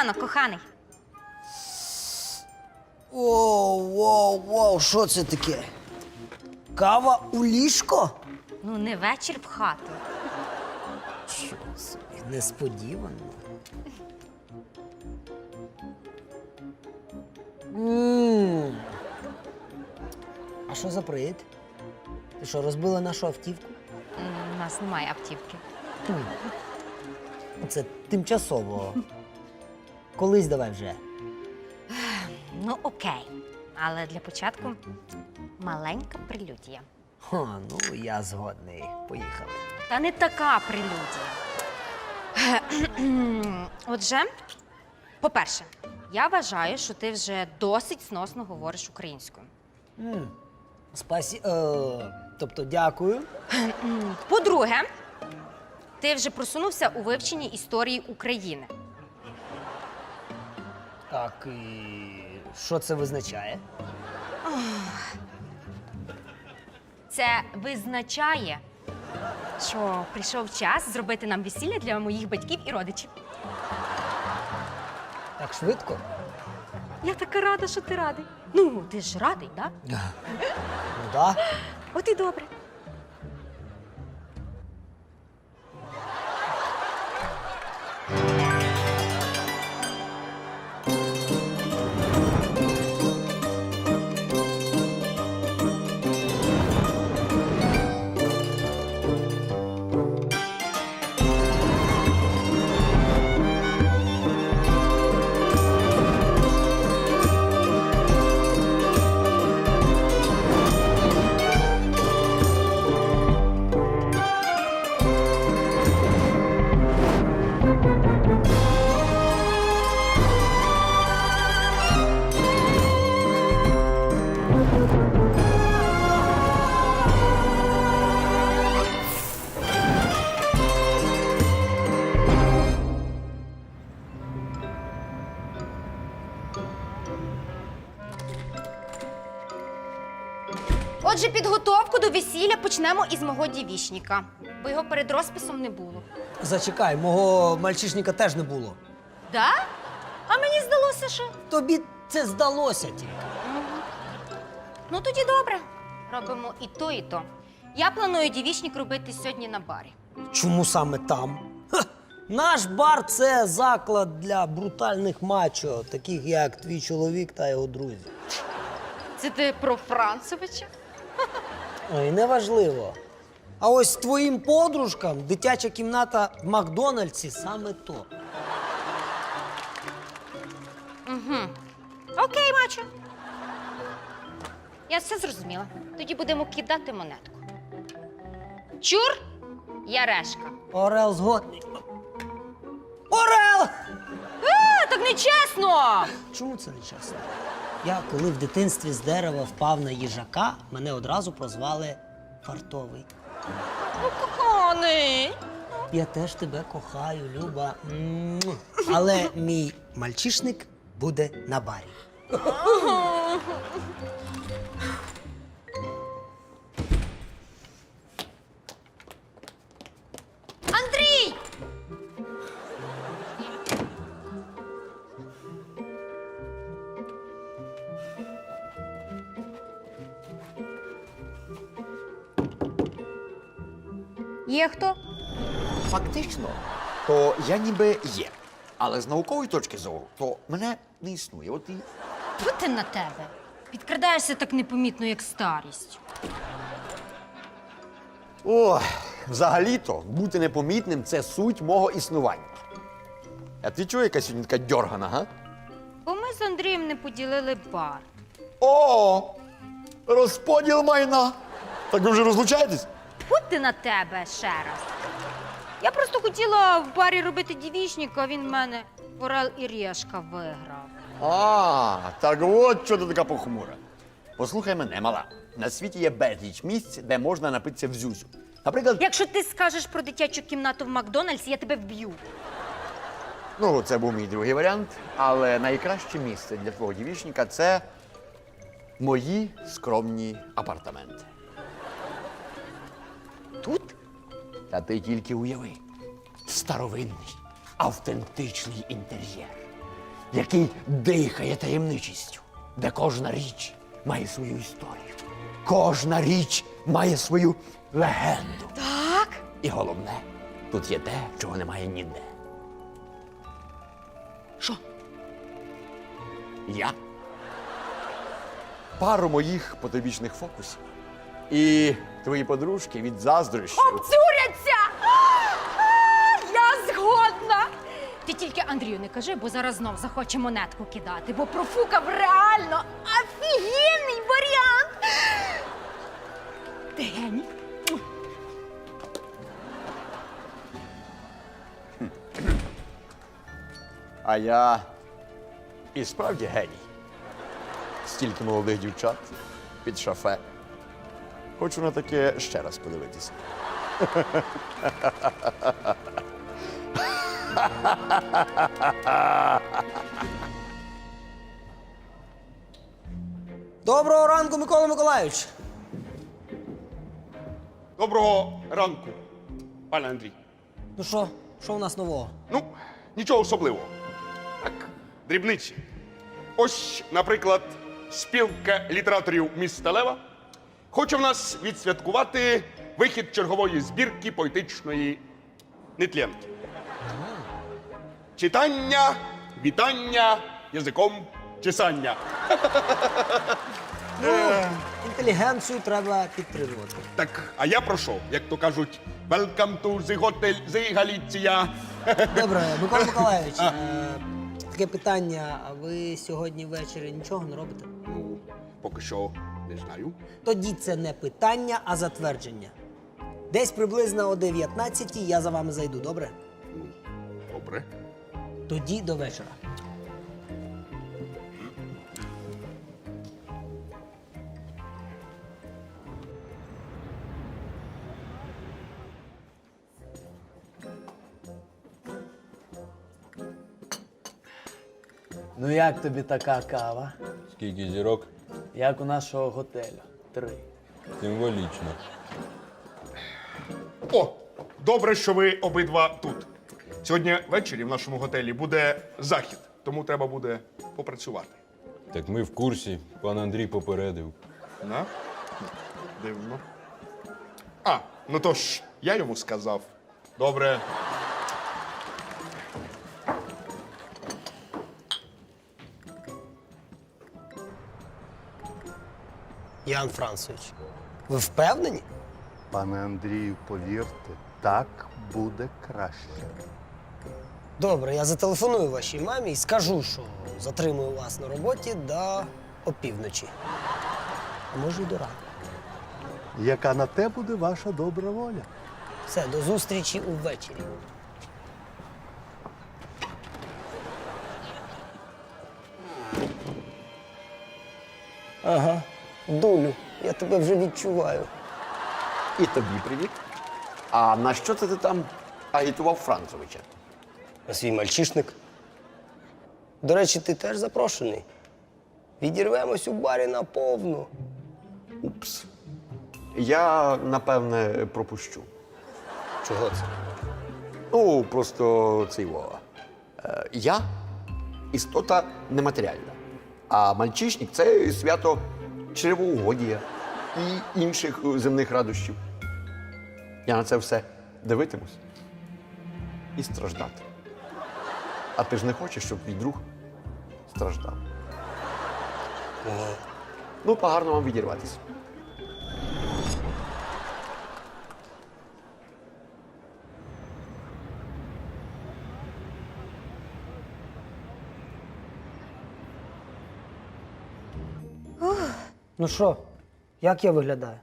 Ранок, коханий. Воу, воу, воу, що це таке? Кава у ліжко? Ну, не вечір в хату. Що собі, несподівано. М. А що за привід? Ти що, розбила нашу автівку? М, У нас немає автівки. Це тимчасово. Колись давай вже. Ну, окей. Але для початку маленька прелюдія. Ха, ну я згодний. Поїхали. Та не така прелюдія. Отже, по-перше, я вважаю, що ти вже досить сносно говориш українською. Спасі. Е, тобто дякую. По-друге, ти вже просунувся у вивченні історії України. Так, і що це визначає? Це визначає, що прийшов час зробити нам весілля для моїх батьків і родичів. Так швидко? Я така рада, що ти радий. Ну, ти ж радий, так? Ну да. От і добре. Мого дівішника, бо його перед розписом не було. Зачекай, мого мальчишника теж не було. Да? А мені здалося, що. Тобі це здалося тільки. Ну тоді добре. Робимо і то, і то. Я планую дівішник робити сьогодні на барі. Чому саме там? Ха! Наш бар це заклад для брутальних мачо, таких як твій чоловік та його друзі. Це ти про Францевича? Ой, неважливо. А ось твоїм подружкам дитяча кімната в Макдональдсі саме то. Окей, мачо. Я все зрозуміла. Тоді будемо кидати монетку. Чур, я решка. Орел згодний. Орел! А, так нечесно! Чому це не чесно? Я коли в дитинстві з дерева впав на їжака, мене одразу прозвали фартовий. Ну, коханий. Я теж тебе кохаю, Люба. Але мій мальчишник буде на барі. Фактично, то я ніби є. Але з наукової точки зору, то мене не існує. От і Бути на тебе. Підкрадаєшся так непомітно, як старість. О, взагалі-то бути непомітним це суть мого існування. А ти чує, яка сьогодні така дьоргана, га? Бо ми з Андрієм не поділили бар. О! Розподіл майна. Так ви вже розлучаєтесь? Бути на тебе ще раз. Я просто хотіла в барі робити дівічник, а він в мене Орел і Решка виграв. А, так от що ти така похмура. Послухай мене, мала. На світі є безліч місць, де можна напитися в зюзю. Наприклад, Якщо ти скажеш про дитячу кімнату в Макдональдсі, я тебе вб'ю. ну, це був мій другий варіант, але найкраще місце для твого дівічника це мої скромні апартаменти. Тут? Та ти тільки уяви. Старовинний, автентичний інтер'єр. який дихає таємничістю, де кожна річ має свою історію. Кожна річ має свою легенду. Так? І головне, тут є те, чого немає ніде. Що? Я. Пару моїх потобічних фокусів. І твої подружки від заздрощів. Обцюряться! Я згодна! Ти тільки Андрію не кажи, бо зараз знов захоче монетку кидати, бо профукав реально офігенний варіант! Ти геній? А я і справді геній. Стільки молодих дівчат під шафе. Хочу на таке ще раз подивитися. Доброго ранку, Микола Миколайович. Доброго ранку, пане Андрій. Ну що, що у нас нового? Ну, нічого особливого. Так, дрібниці. Ось, наприклад, спілка літераторів міста Лева хоче в нас відсвяткувати вихід чергової збірки поетичної нетлянки. Читання, вітання, язиком чесання. Інтелігенцію треба підтримувати. Так, а я прошу, як то кажуть, welcome to the hotel the Галіція. Добре, Микола Миколайович, е, таке питання. А ви сьогодні ввечері нічого не робите? Ну, поки що не знаю. Тоді це не питання, а затвердження. Десь приблизно о 19 я за вами зайду, добре? Добре. Тоді до вечора. Ну як тобі така кава? Скільки зірок? Як у нашого готелю? Три. Символічно. О, добре, що ви обидва тут. Сьогодні ввечері в нашому готелі буде захід, тому треба буде попрацювати. Так ми в курсі, пан Андрій попередив. На? Дивно. А, ну то ж, я йому сказав. Добре. Ян Францович, ви впевнені? Пане Андрію, повірте, так буде краще. Добре, я зателефоную вашій мамі і скажу, що затримую вас на роботі до опівночі. А може й до ранку. Яка на те буде ваша добра воля? Все, до зустрічі увечері. Ага, долю, я тебе вже відчуваю. І тобі привіт. А на що це ти там агітував Францовича? А свій мальчишник. До речі, ти теж запрошений. Відірвемось у барі на повну. Упс. Я, напевне, пропущу. Чого це? Ну, просто цей Вова. Е, я істота нематеріальна. А мальчишник це свято чревоугодія і інших земних радощів. Я на це все дивитимусь і страждати. А ти ж не хочеш, щоб твій друг страждав. Ну, погарно вам відірватися. Ну що, як я виглядаю?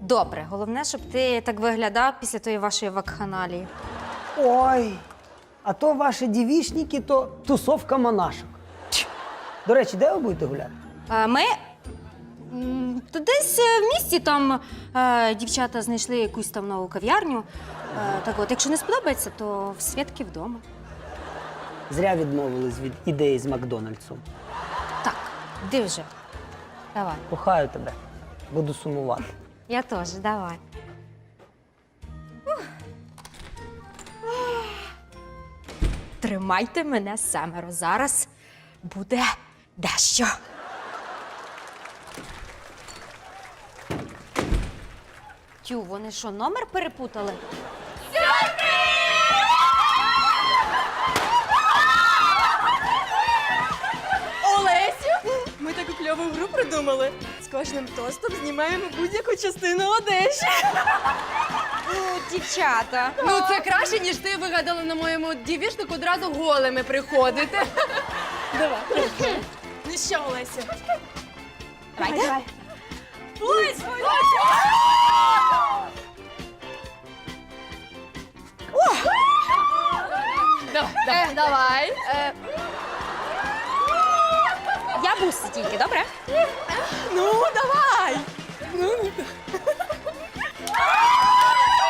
Добре, головне, щоб ти так виглядав після тої вашої вакханалії. Ой, а то ваші дівічники, то тусовка монашок. До речі, де ви будете гуляти? А ми м, то десь е, в місті там е, дівчата знайшли якусь там нову кав'ярню. Е, так от, якщо не сподобається, то в святки вдома. Зря відмовились від ідеї з Макдональдсом. Так, де вже? Давай. Кохаю тебе. Буду сумувати. Я теж, давай. тримайте мене семеро. Зараз буде дещо. Тю, вони що, номер перепутали? Кльову гру придумали. З кожним тостом знімаємо будь-яку частину Одещі. Дівчата. Ну, це краще, ніж ти вигадала на моєму дівішнику одразу голими приходити. Давай. Ну що, Олесю? Давайте. Давай. давай. Е, Я тільки, добре? Ну, давай.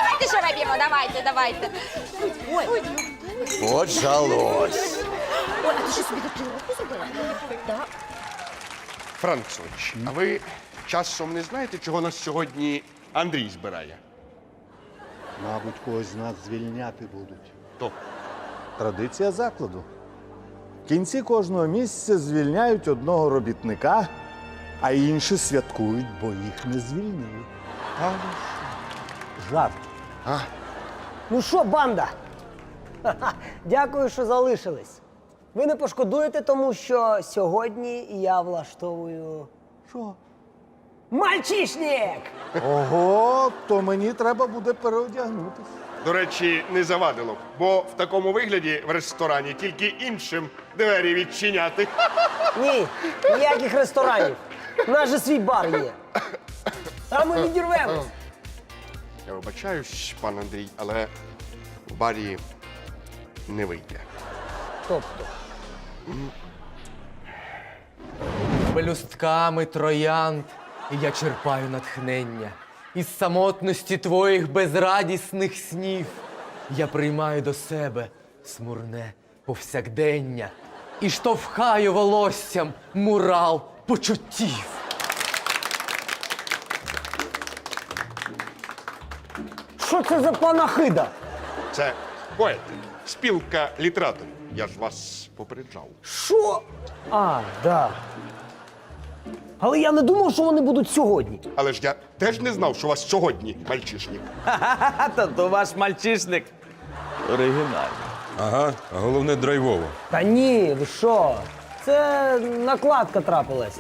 Давайте ще виб'ємо, давайте, давайте. Ой, Почалось. Ой, а ти що собі татуїровку зробила? Францович, а ви часом не знаєте, чого нас сьогодні Андрій збирає? Мабуть, когось з нас звільняти будуть. То Традиція закладу. В кінці кожного місяця звільняють одного робітника, а інші святкують, бо їх не звільнили. Жарт. Ну що, банда? Ха-ха, Дякую, що залишились. Ви не пошкодуєте, тому що сьогодні я влаштовую. Що? Мальчишник! Ого, то мені треба буде переодягнутися. До речі, не завадило, б, бо в такому вигляді в ресторані тільки іншим двері відчиняти. Ні, ніяких ресторанів. У нас же свій бар є. А ми відірвемось. Я вибачаюсь, пан Андрій, але в барі не вийде. Тобто, Пелюстками троянд я черпаю натхнення. Із самотності твоїх безрадісних снів я приймаю до себе смурне повсякдення і штовхаю волоссям мурал почуттів. що це за панахида? Це поет, спілка літераторів. Я ж вас попереджав. Що? А, да. Але я не думав, що вони будуть сьогодні. Але ж я теж не знав, що у вас сьогодні мальчишник. А то, то ваш мальчишник оригінальний. Ага, а головне драйвово. Та ні, ви що? Це накладка трапилась.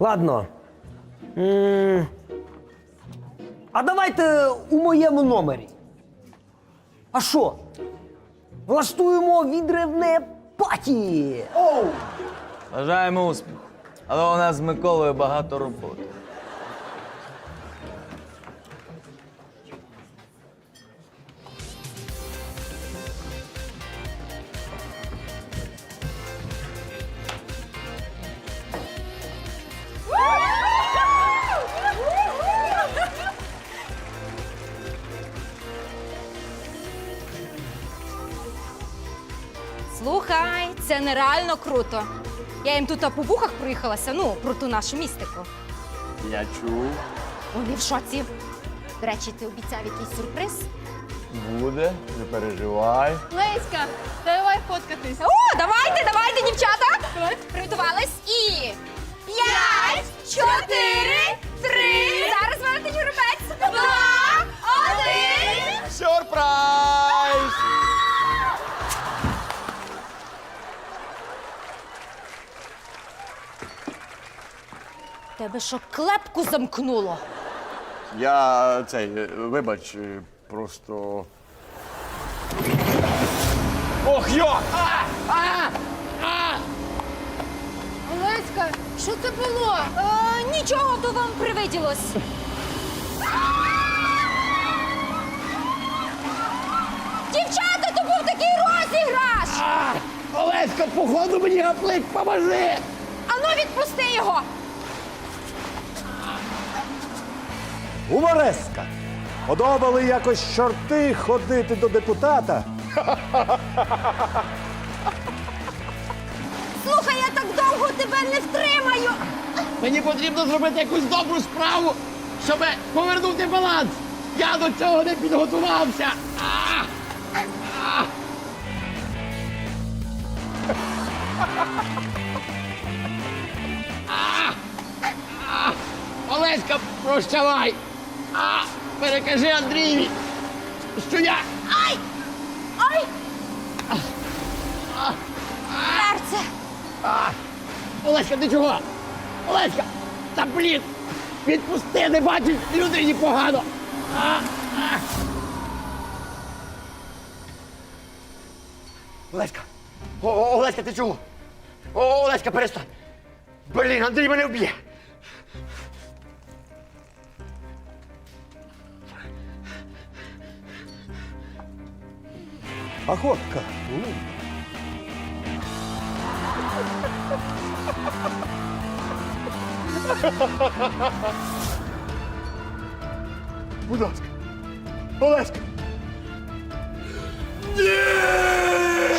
Ладно. М, А давайте у моєму номері. А що? Влаштуємо відривне паті. Оу! Бажаємо успіху. Але у нас з Миколою багато роботи. Слухай, це нереально круто. Я їм тут по вухах проїхалася, ну, про ту нашу містику. Я чув. Вони в шоці. До речі, ти обіцяв якийсь сюрприз? Буде, не переживай. Леська, давай фоткатись. О, давайте, давайте, дівчата! Приготувались і. П'ять, чотири, три. Зараз вертить юрбець. Два, один. Сюрприз! Тебе що клепку замкнуло? Я цей, вибач, е, просто. Ох йо! Олеська, що це було? Е, нічого, то вам привиділось. Дівчата, то був такий розіграш! Олеська, походу мені гаплик, поможи! Ану, відпусти його! Гумореска! Подобали якось чорти ходити до депутата. Слухай, я так довго тебе не втримаю! Мені потрібно зробити якусь добру справу, щоб повернути баланс. Я до цього не підготувався. А! Олеська, прощавай! А, перекажи Андрієві, що я. Ай! Ай! Серце! Олеська, ти чого? Олеська! Та блін! Відпусти, не бачиш, людині погано! А, а. Олеська! О, О, Олеська, ти чого? О, Олеська, перестань! Блін, Андрій мене вб'є! Охотка. Будь ласка. Олеська.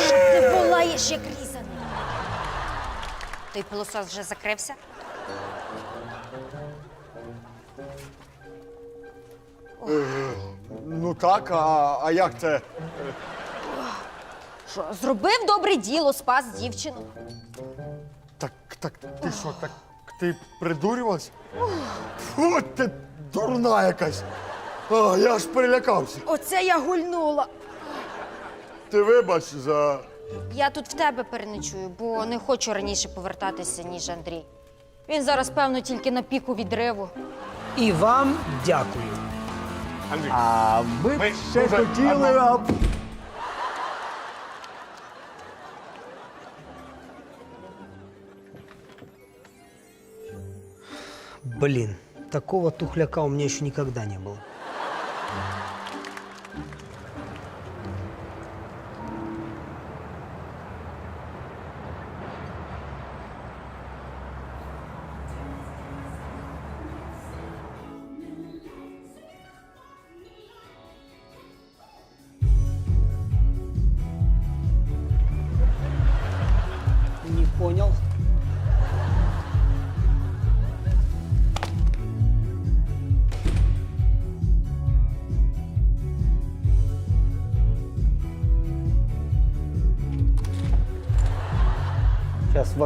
Ти волаєш, як різаний. Той пилосос вже закрився? Ну так, а, а як це? Що, зробив добре діло, спас дівчину. Так, так, ти що, так ти придурювалась? Фу, ти дурна якась. А, я аж перелякався. Оце я гульнула. Ти вибач за. Я тут в тебе переночую, бо не хочу раніше повертатися, ніж Андрій. Він зараз, певно, тільки на піку відриву. І вам дякую. Андрій, А ми, Ми ще дуже хотіли. а, Блин, такого тухляка у меня еще никогда не было.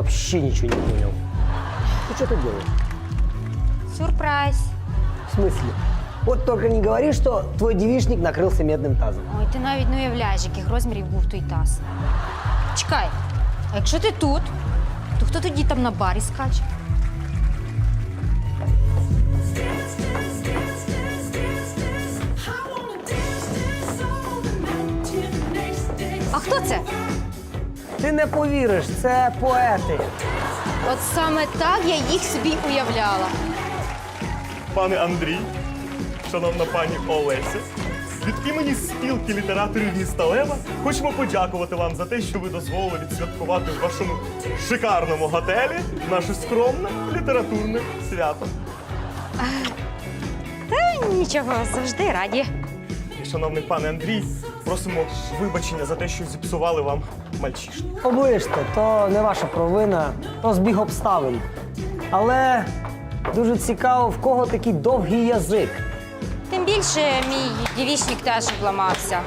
вообще ничего не понял. Ты что тут делаешь? Сюрприз. В смысле? Вот только не говори, что твой девичник накрылся медным тазом. Ой, ти навіть не уявляєш, яких розмірів був той таз. Чекай, а якщо ти тут, то хто тоді там на барі скаче? А хто це? Ти не повіриш, це поети. От саме так я їх собі уявляла. Пане Андрій, шановна пані Олеся, від імені спілки літераторів міста Лева хочемо подякувати вам за те, що ви дозволили відсвяткувати в вашому шикарному готелі наше скромне літературне свято. Та нічого, завжди раді. І, шановний пане Андрій, просимо вибачення за те, що зіпсували вам мальчишник. Оближте, то не ваша провина, то збіг обставин. Але дуже цікаво, в кого такий довгий язик. Тим більше мій дівічник теж обламався.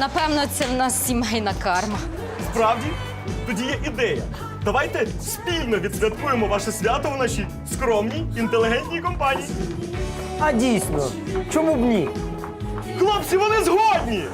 Напевно, це в нас сімейна карма. Справді, тоді є ідея. Давайте спільно відсвяткуємо ваше свято в нашій скромній інтелігентній компанії. А дійсно, чому б ні? Хлопці, вони згодні!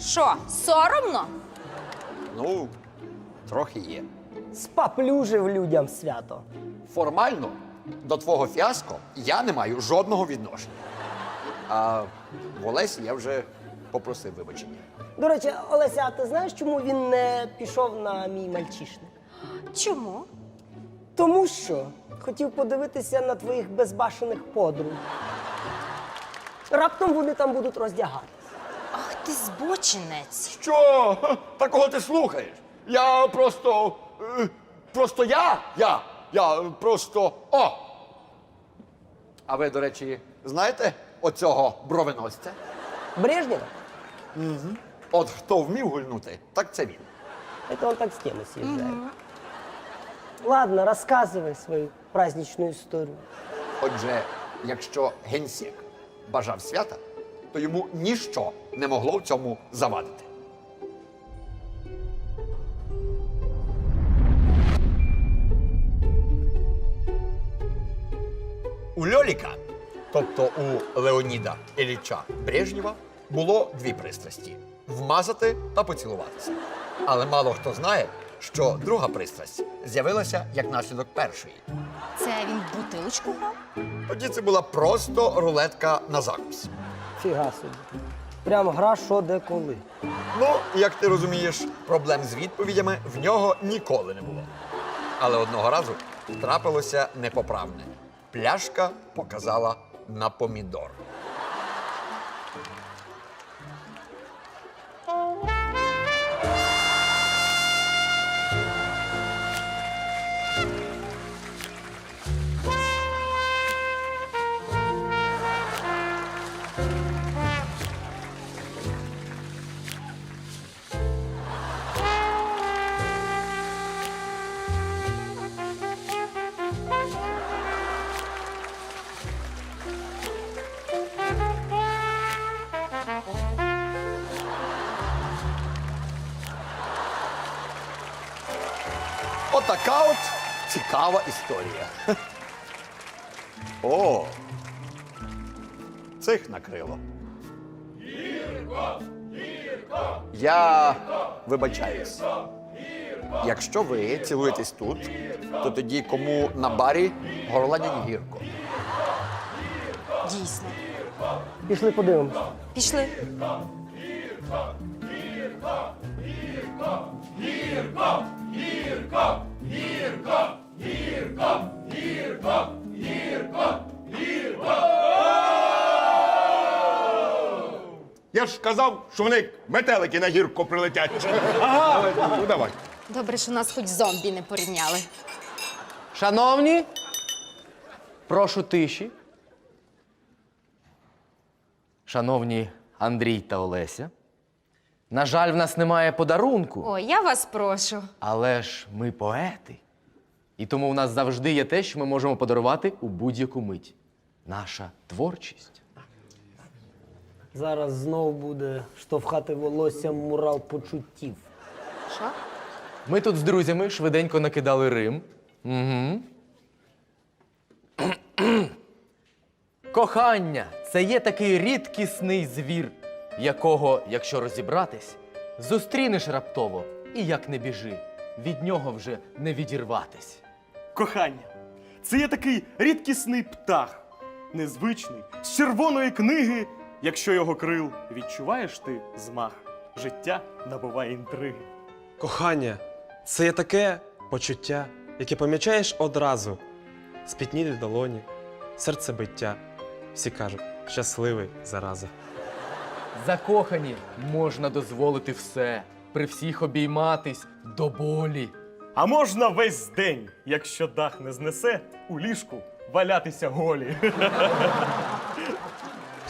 Що, соромно? Ну, трохи є. Спаплюжив людям свято. Формально до твого фіаско я не маю жодного відношення. А в Олесі я вже попросив вибачення. До речі, Олеся, а ти знаєш, чому він не пішов на мій мальчишник? Чому? Тому що хотів подивитися на твоїх безбашених подруг. Раптом вони там будуть роздягати. Ах ти збочинець. Що? Такого ти слухаєш? Я просто. е, Просто я? Я. Я просто. О! А ви, до речі, знаєте оцього бровеносця? Брежнева? От хто вмів гульнути, так це він. Это он так с темы съезжает. Ладно, рассказывай свою праздничную историю. Отже, якщо генсек бажав свята, то йому ніщо не могло в цьому завадити. Леоніда Ілліча Брежнєва, було дві пристрасті вмазати та поцілуватися. Але мало хто знає, що друга пристрасть з'явилася як наслідок першої. Це він в бутилочку грав? Тоді це була просто рулетка на закус. Фіга собі. Прям гра що де коли. Ну, як ти розумієш, проблем з відповідями в нього ніколи не було. Але одного разу трапилося непоправне. Пляшка показала на помідор. Отака от цікава історія. О! Цих накрило. Я вибачаюсь. Якщо ви цілуєтесь тут, то тоді кому на барі горланять гірко. Дійсно. Пішли подивимось. Пішли. Я ж казав, що вони як метелики на гірку прилетять. Ага. Ну давай. Добре, що нас хоч зомбі не порівняли. Шановні, прошу тиші. Шановні Андрій та Олеся. На жаль, в нас немає подарунку, Ой, я вас прошу. але ж ми поети. І тому в нас завжди є те, що ми можемо подарувати у будь-яку мить. Наша творчість. Зараз знов буде штовхати волоссям мурал почуттів. Що? Ми тут з друзями швиденько накидали Рим. Угу. Кохання це є такий рідкісний звір, якого, якщо розібратись, зустрінеш раптово і як не біжи, від нього вже не відірватись. Кохання. Це є такий рідкісний птах, незвичний, з червоної книги. Якщо його крил відчуваєш ти змах, життя набуває інтриги. Кохання це є таке почуття, яке помічаєш одразу. Спітнілі долоні, серцебиття. Всі кажуть, щасливий зараза. Закохані можна дозволити все, при всіх обійматись до болі. А можна весь день, якщо дах не знесе, у ліжку валятися голі.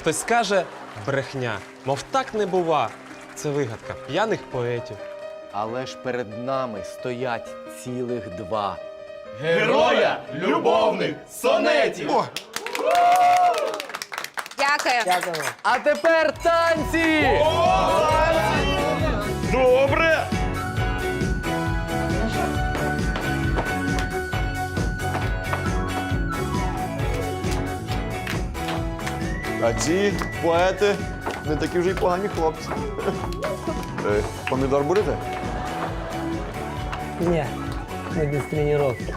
Хтось скаже брехня, мов так не бува. Це вигадка п'яних поетів. Але ж перед нами стоять цілих два. Героя любовних сонетів! Дякую. Дякую. А тепер танці! Добре! А ці поети не такі вже й погані хлопці. Е, Помідор будете? Ні, не без тренування.